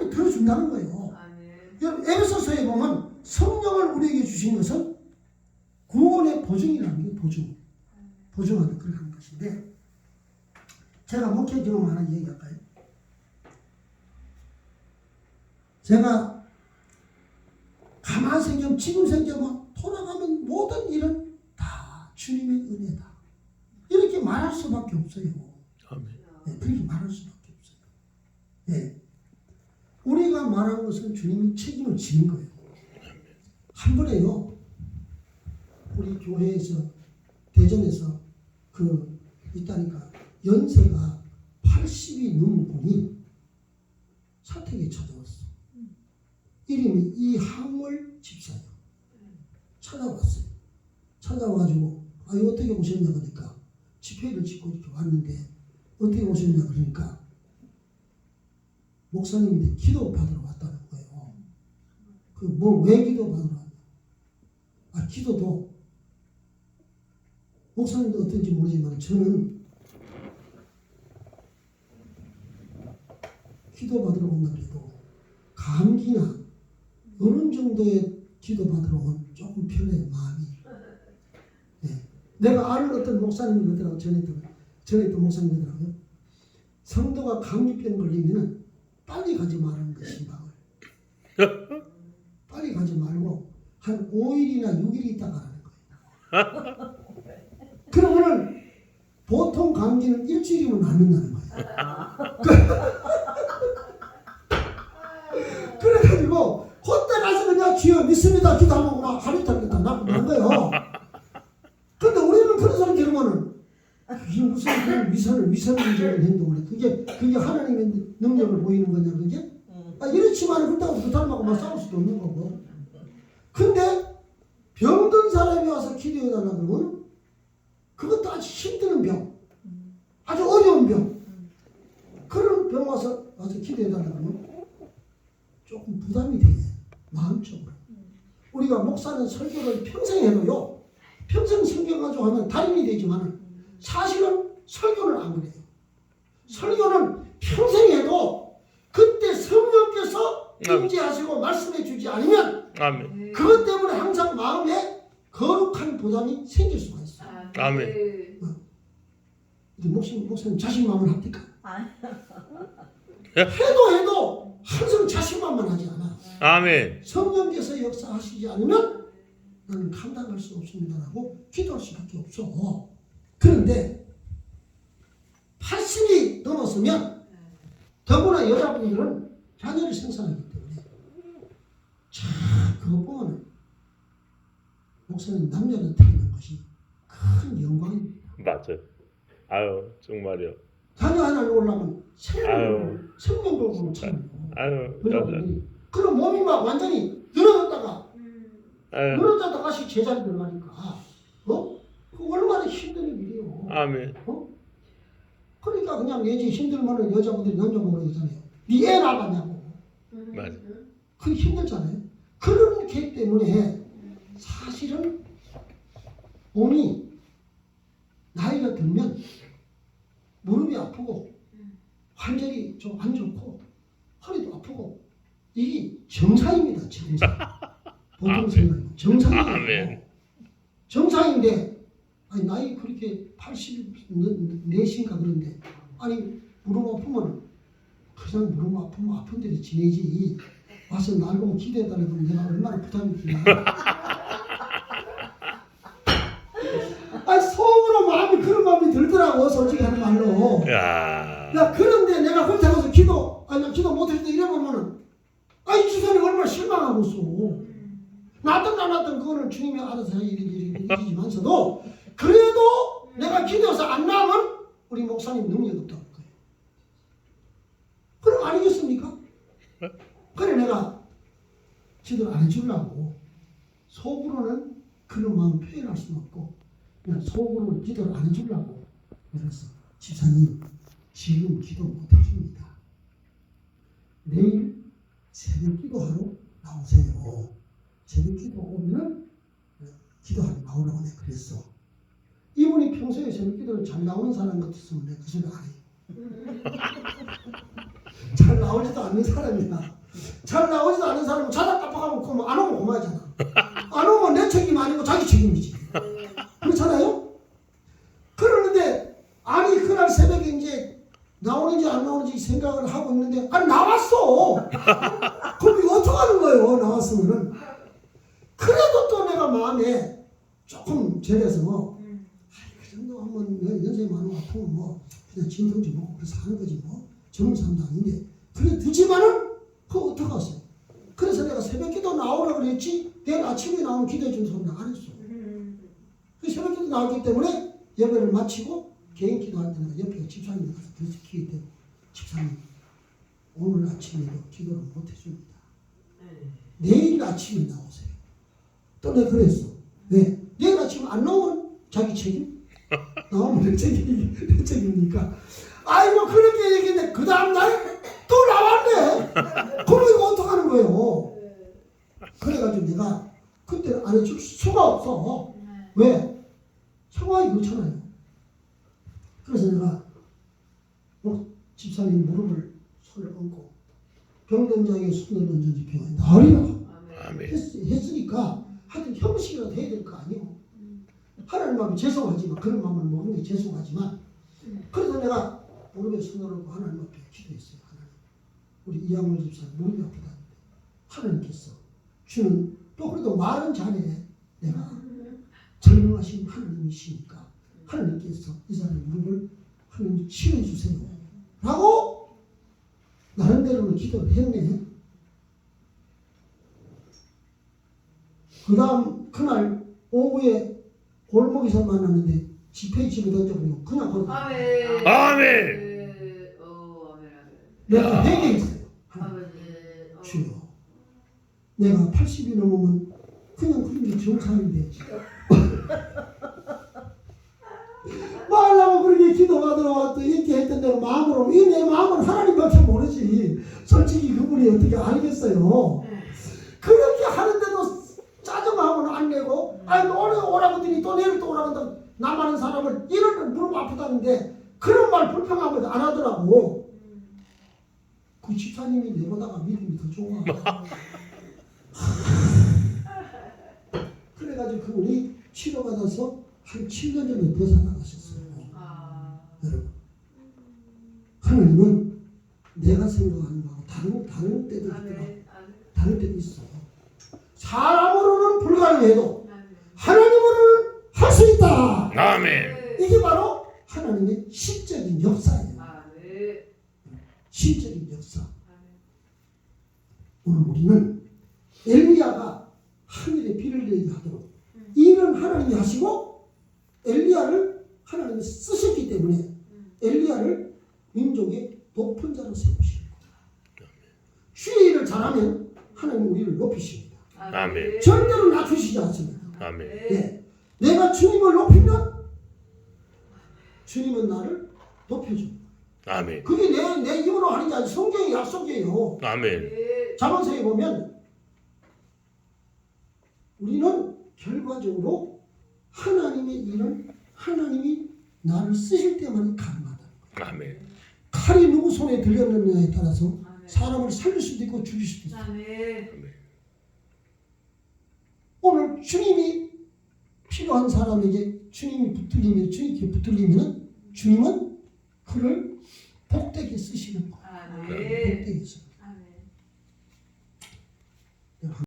하나님이 들어준다는 거예요. 아멘. 여러분 에베소서에 보면 성령을 우리에게 주신 것은 구원의 보증이라는 게 보증. 보증하는 그런 것인데 제가 목회 경험 하나 얘기할까요? 제가 가만 생각 지금 생각만 돌아가면 모든 일은 다 주님의 은혜다. 이렇게 말할 수밖에 없어요. 아멘. 예, 그렇게 말할 수밖에 없어요. 예. 우리가 말한 것은 주님이 책임을 지는 거예요. 한 번에요. 우리 교회에서 대전에서 그 있다니까 연세가 80이 넘은 분이 사택에 찾아왔어. 이름이 이항월 집사예요. 찾아왔어요. 찾아와가지고 아 이거 어떻게 오셨냐 그러니까 집회를 짓고 이렇게 왔는데 어떻게 오셨냐 그러니까 목사님인데 기도 받으러 왔다는 거예요. 그뭐왜 기도 받으러 왔냐? 아 기도도 목사님도 어떤지 모르지만 저는 기도 받으러 온다 그래도 감기나 어느 정도의 기도 받으러 온 조금 편해요 마음이. 네. 내가 아는 어떤 목사님이 그러더라고 전에 또 전에 또 목사님 그러더라고요. 성도가 감기병 걸리면은 빨리 가지 말라는 거 신방을. 빨리 가지 말고 한 5일이나 6일 있다가 가는 거예요. 그러면은 보통 감기는 일주일이면 낫는다는 거예요. 그래가지고 그때 가서 그냥 주여 믿습니다 기도하고 막 하루 이틀 있다 나고 는 거예요. 근데 우리는 그런 사람 그게 무슨 그런 위선을. 그게 그게 보이는 거냐 그게? 아, 이렇지만 그렇다고 그 사람하고 막 싸울 수도 없는 거고. 근데 병든 사람이 와서 기도해 달라 그러면 그것도 아주 힘드는 병, 아주 어려운 병. 그런 병 와서 와서 기도해 달라 그러면 조금 부담이 돼 마음적으로. 우리가 목사는 설교를 평생 해도요. 평생 성경 가지고 하면 달인이 되지만 사실은 설교를 안 그래요. 설교는 평생 해도 그때 임재하시고 말씀해 주지 않으면 아멘. 그것 때문에 항상 마음에 거룩한 부담이 생길 수가 있어요. 아멘. 이제 목사님, 목사님 자신만만 합니까? 아. 해도 해도 항상 자신만만 하지 않아. 아멘. 성령께서 역사하시지 않으면 나는 감당할 수 없습니다라고 기도할 수밖에 없어. 그런데 80이 넘었으면 더구나 여자분들은 자녀를 자 보면 목사님 남자를 태어난 것이 큰 영광입니다. 맞아요. 아유 정말요. 자녀 하나를 올라면 아유. 생명 생명도 보면 참 아유 그럼 몸이 막 완전히 늘어졌다가 아유 늘어졌다가 다시 제자리 들어가니까 어? 그 얼마나 힘든 일이에요. 아멘. 그러니까 그냥 예지 힘들면은 여자분들이 남자분으로 그러잖아요. 니애 낳았냐고. 맞아. 그게 힘들잖아요. 그런 게 때문에 사실은 몸이 나이가 들면 무릎이 아프고 관절이 좀 안 좋고 허리도 아프고 이게 정상입니다. 정상. 보통 생각이 정상이에요. 아멘. 정상인데 아니 나이 그렇게 84인가 그런데 아니 무릎 아프면 그냥 무릎 아프면 아픈 대로 지내지 와서 날 보고 기대해달라 그러면 내가 얼마나 부담이 되나 아니 속으로 마음이 그런 마음이 들더라고 솔직히 하는 말로 야. 야 그런데 내가 그렇다고 기도 아니 나 기도 못했다 이러면은 아이 주사님 얼마나 실망하고 있어 낫든 안 낫든 그거는 주님이 알아서 일이지만서도 그래도 내가 기도해서 안 나면 우리 목사님 능력 없다는 거예요. 그럼 아니겠습니까? 그래 내가 기도를 안 해주려고 속으로는 그런 마음 표현할 수는 없고 그냥 속으로 기도를 안 해주려고 그래서 집사님 지금 기도 못 해줍니다. 내일 새벽 기도하러 나오세요. 새벽 기도 오면은 기도하러 나오라고 내가 그랬어. 이분이 평소에 새벽 기도를 잘 나오는 사람 같았으면 내가 그 소리 안 해요. 잘 나오지도 않는 사람이야. 잘 나오지도 않는 사람은 자다 깜빡하면 그럼 안 오면 고마잖아. 안 오면 내 책임 아니고 자기 책임이지. 그렇잖아요? 그러는데 아니 그날 새벽에 이제 나오는지 안 나오는지 생각을 하고 있는데 아니 나왔어. 그럼 이거 어떡하는 거예요 나왔으면은. 그래도 또 내가 마음에 조금 저래서 그 정도 하면 내 연세 많은 것 같으면 뭐 그냥 진통제 먹고 그래서 하는 거지 뭐 젊은 사람도 아닌데 그래 두지만은 그거 어떡하겠어요. 그래서 내가 새벽 기도 나오라 그랬지 내일 아침에 나오면 기도해 준 사람은 안 했어. 그 새벽 기도 나오기 때문에 예배를 마치고 개인 기도할 때는 옆에 집사님이 가서 그래서 때 집사님 오늘 아침에도 기도를 못 해줍니다. 내일 아침에 나오세요. 또 내가 그랬어. 왜? 내일 아침에 안 나오면 자기 책임? 나오면 내 책임, 내 책임이니까. 아이고, 그렇게 얘기했는데, 그 다음날 또 나왔네. 그럼 이거 어떡하는 거예요? 그래가지고 내가 그때 안 해줄 수가 없어. 왜? 상황이 그렇잖아요. 그래서 내가 뭐 집사님 무릎을 손을 얹고 병동장에 손을 얹은 지 병원에 나으리라 아멘. 했, 했으니까 하여튼 형식이라도 해야 될 거 아니에요. 하나님 앞에 죄송하지만 그런 마음을 먹는 게 죄송하지만 그래서 내가 무릎에 손을 얹고 하나님 앞에 기도했어요. 우리 이양물 집사 무릎이 아프다는데 하나님께서 주는 또 그래도 말은 잘해 내가 전능하신 하나님이시니까 하나님께서 이 사람의 무릎을 하나님 치료해 주세요. 라고 나름대로는 기도를 했네. 그 다음 그날 오후에 골목에서 만났는데 지폐 집에 던져버리고 그냥 거기 아멘. 아멘. 어, 아멘. 아멘. 내가 회개했어요. 하나님, 아멘. 어. 주여 내가 80이 넘으면 그냥 그런 게 정상인데 말라고 그렇게 기도가 들어왔더 이렇게 했던 내가 마음으로 이 내 마음은 하나님밖에 모르지. 솔직히 그분이 어떻게 알겠어요? 그렇게 하는데도 짜증하고는 안 내고 아니 오늘 오라고 더니 또 내일 또 오라고 한다 나만한 사람을 이런 무릎 아프다는데 그런 말 불평하고 안 하더라고. 그 집사님이 내보다가 믿음이 더 좋아 그래가지고 그분이 치료받아서 한 7년 전에 벗어나가셨어요 아. 여러분 하나님은 내가 생각하는 거하고 다른 다른 때도 있더라. 다른 때도 있어 사람으로는 불가능해도. 하나님으로는 할 수 있다 아멘. 이게 바로 하나님의 실적인 역사예요 아멘. 실적인 역사. 오늘 우리는 엘리야가 하늘에 비를 내리게 하도록 일은 하나님이 하시고 엘리야를 하나님이 쓰셨기 때문에 엘리야를 민족의 높은 자로 세우시는 거예요. 주의 일을 잘하면 하나님 우리를 높이십니다. 아멘. 절대로 낮추시지 않습니다. 아멘. 예. 내가 주님을 높이면 주님은 나를 높여줍니다. 아멘. 그게 내, 내 입으로 하는 게 아니라 성경의 약속이에요. 아멘. 자문서에 보면 우리는 결과적으로 하나님의 일은 하나님이 나를 쓰실 때만 가능하다. 아멘. 칼이 누구 손에 들렸느냐에 따라서 아멘. 사람을 살릴 수도 있고 죽일 수도 있어. 아멘. 오늘 주님이 필요한 사람에게 주님이 붙들리면 주님께 붙들리면 주님은 그를 복되게 쓰시는. 아멘. 복되게 써.